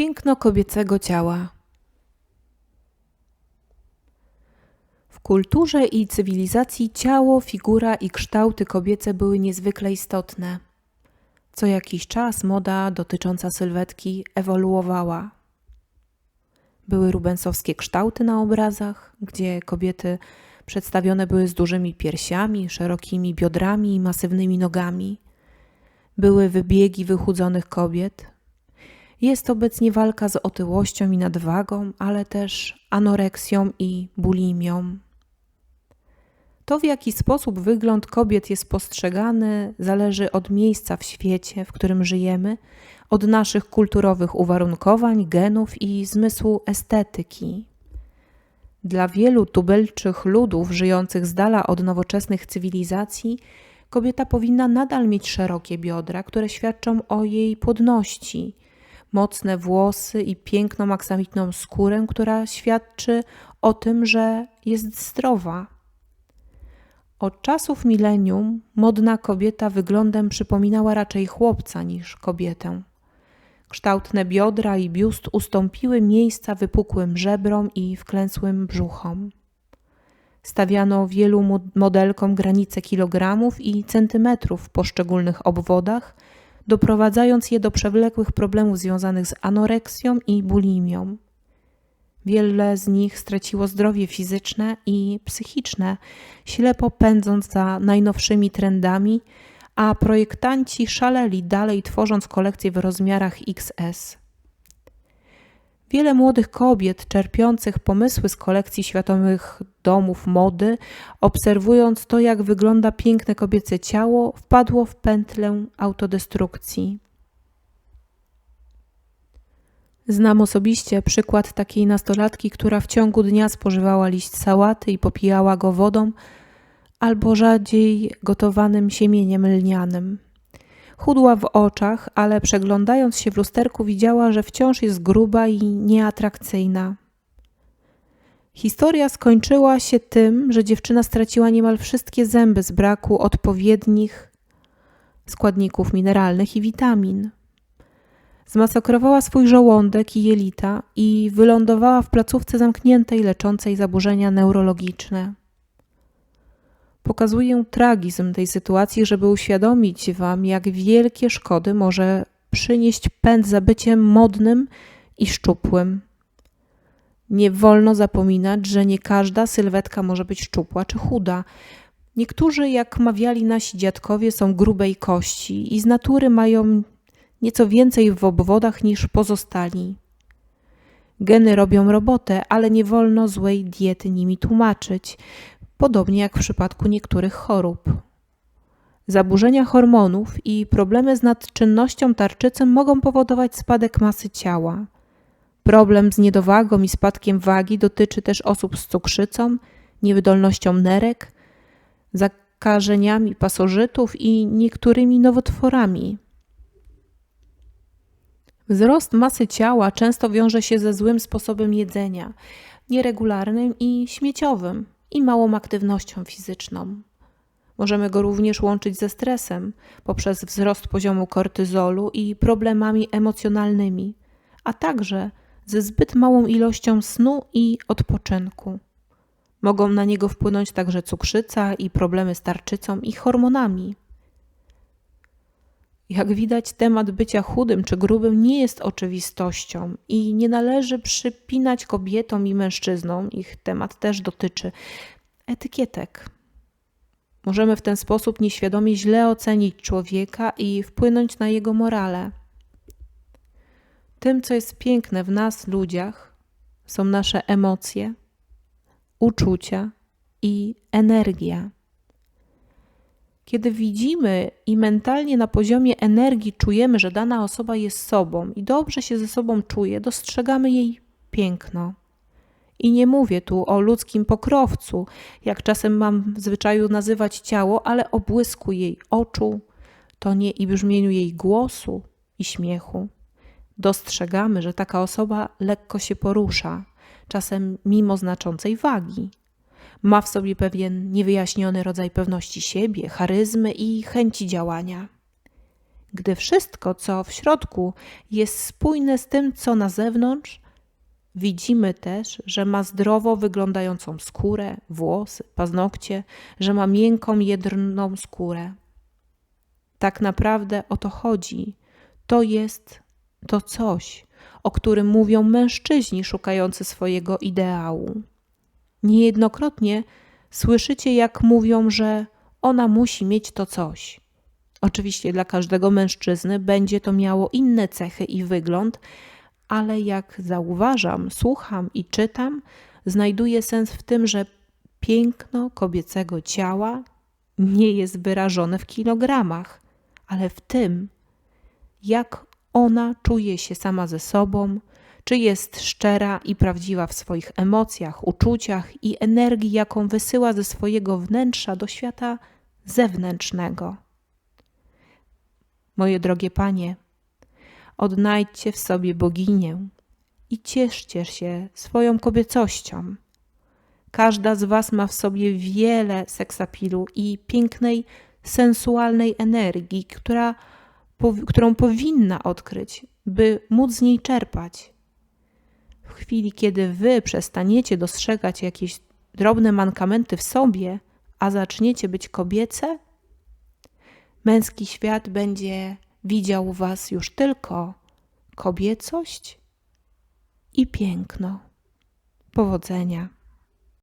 Piękno kobiecego ciała. W kulturze i cywilizacji ciało, figura i kształty kobiece były niezwykle istotne. Co jakiś czas moda dotycząca sylwetki ewoluowała. Były rubensowskie kształty na obrazach, gdzie kobiety przedstawione były z dużymi piersiami, szerokimi biodrami i masywnymi nogami. Były wybiegi wychudzonych kobiet, jest obecnie walka z otyłością i nadwagą, ale też anoreksją i bulimią. To, w jaki sposób wygląd kobiet jest postrzegany, zależy od miejsca w świecie, w którym żyjemy, od naszych kulturowych uwarunkowań, genów i zmysłu estetyki. Dla wielu tubelczych ludów żyjących z dala od nowoczesnych cywilizacji, kobieta powinna nadal mieć szerokie biodra, które świadczą o jej płodności mocne włosy i piękną aksamitną skórę, która świadczy o tym, że jest zdrowa. Od czasów milenium modna kobieta wyglądem przypominała raczej chłopca niż kobietę. Kształtne biodra i biust ustąpiły miejsca wypukłym żebrom i wklęsłym brzuchom. Stawiano wielu modelkom granice kilogramów i centymetrów w poszczególnych obwodach – doprowadzając je do przewlekłych problemów związanych z anoreksją i bulimią. Wiele z nich straciło zdrowie fizyczne i psychiczne, ślepo pędząc za najnowszymi trendami, a projektanci szaleli dalej, tworząc kolekcje w rozmiarach XS. Wiele młodych kobiet czerpiących pomysły z kolekcji światowych domów mody, obserwując to, jak wygląda piękne kobiece ciało, wpadło w pętlę autodestrukcji. Znam osobiście przykład takiej nastolatki, która w ciągu dnia spożywała liść sałaty i popijała go wodą albo rzadziej gotowanym siemieniem lnianym. Chudła w oczach, ale przeglądając się w lusterku widziała, że wciąż jest gruba i nieatrakcyjna. Historia skończyła się tym, że dziewczyna straciła niemal wszystkie zęby z braku odpowiednich składników mineralnych i witamin. Zmasakrowała swój żołądek i jelita i wylądowała w placówce zamkniętej leczącej zaburzenia neurologiczne. Pokazuję tragizm tej sytuacji, żeby uświadomić Wam, jak wielkie szkody może przynieść pęd za byciem modnym i szczupłym. Nie wolno zapominać, że nie każda sylwetka może być szczupła czy chuda. Niektórzy, jak mawiali nasi dziadkowie, są grubej kości i z natury mają nieco więcej w obwodach niż pozostali. Geny robią robotę, ale nie wolno złej diety nimi tłumaczyć podobnie jak w przypadku niektórych chorób. Zaburzenia hormonów i problemy z nadczynnością tarczycy mogą powodować spadek masy ciała. Problem z niedowagą i spadkiem wagi dotyczy też osób z cukrzycą, niewydolnością nerek, zakażeniami pasożytów i niektórymi nowotworami. Wzrost masy ciała często wiąże się ze złym sposobem jedzenia, nieregularnym i śmieciowym i małą aktywnością fizyczną. Możemy go również łączyć ze stresem poprzez wzrost poziomu kortyzolu i problemami emocjonalnymi, a także ze zbyt małą ilością snu i odpoczynku. Mogą na niego wpłynąć także cukrzyca i problemy z tarczycą i hormonami. Jak widać, temat bycia chudym czy grubym nie jest oczywistością i nie należy przypinać kobietom i mężczyznom, ich temat też dotyczy, etykietek. Możemy w ten sposób nieświadomie źle ocenić człowieka i wpłynąć na jego morale. Tym, co jest piękne w nas, ludziach, są nasze emocje, uczucia i energia. Kiedy widzimy i mentalnie na poziomie energii czujemy, że dana osoba jest sobą i dobrze się ze sobą czuje, dostrzegamy jej piękno. I nie mówię tu o ludzkim pokrowcu, jak czasem mam w zwyczaju nazywać ciało, ale o błysku jej oczu, tonie i brzmieniu jej głosu i śmiechu. Dostrzegamy, że taka osoba lekko się porusza, czasem mimo znaczącej wagi. Ma w sobie pewien niewyjaśniony rodzaj pewności siebie, charyzmy i chęci działania. Gdy wszystko, co w środku, jest spójne z tym, co na zewnątrz, widzimy też, że ma zdrowo wyglądającą skórę, włosy, paznokcie, że ma miękką, jedrną skórę. Tak naprawdę o to chodzi. To jest to coś, o którym mówią mężczyźni szukający swojego ideału. Niejednokrotnie słyszycie, jak mówią, że ona musi mieć to coś. Oczywiście dla każdego mężczyzny będzie to miało inne cechy i wygląd, ale jak zauważam, słucham i czytam, znajduję sens w tym, że piękno kobiecego ciała nie jest wyrażone w kilogramach, ale w tym, jak ona czuje się sama ze sobą, czy jest szczera i prawdziwa w swoich emocjach, uczuciach i energii, jaką wysyła ze swojego wnętrza do świata zewnętrznego. Moje drogie panie, odnajdźcie w sobie boginię i cieszcie się swoją kobiecością. Każda z Was ma w sobie wiele seksapilu i pięknej, sensualnej energii, która, którą powinna odkryć, by móc z niej czerpać. W chwili, kiedy Wy przestaniecie dostrzegać jakieś drobne mankamenty w sobie, a zaczniecie być kobiece, męski świat będzie widział Was już tylko kobiecość i piękno. Powodzenia.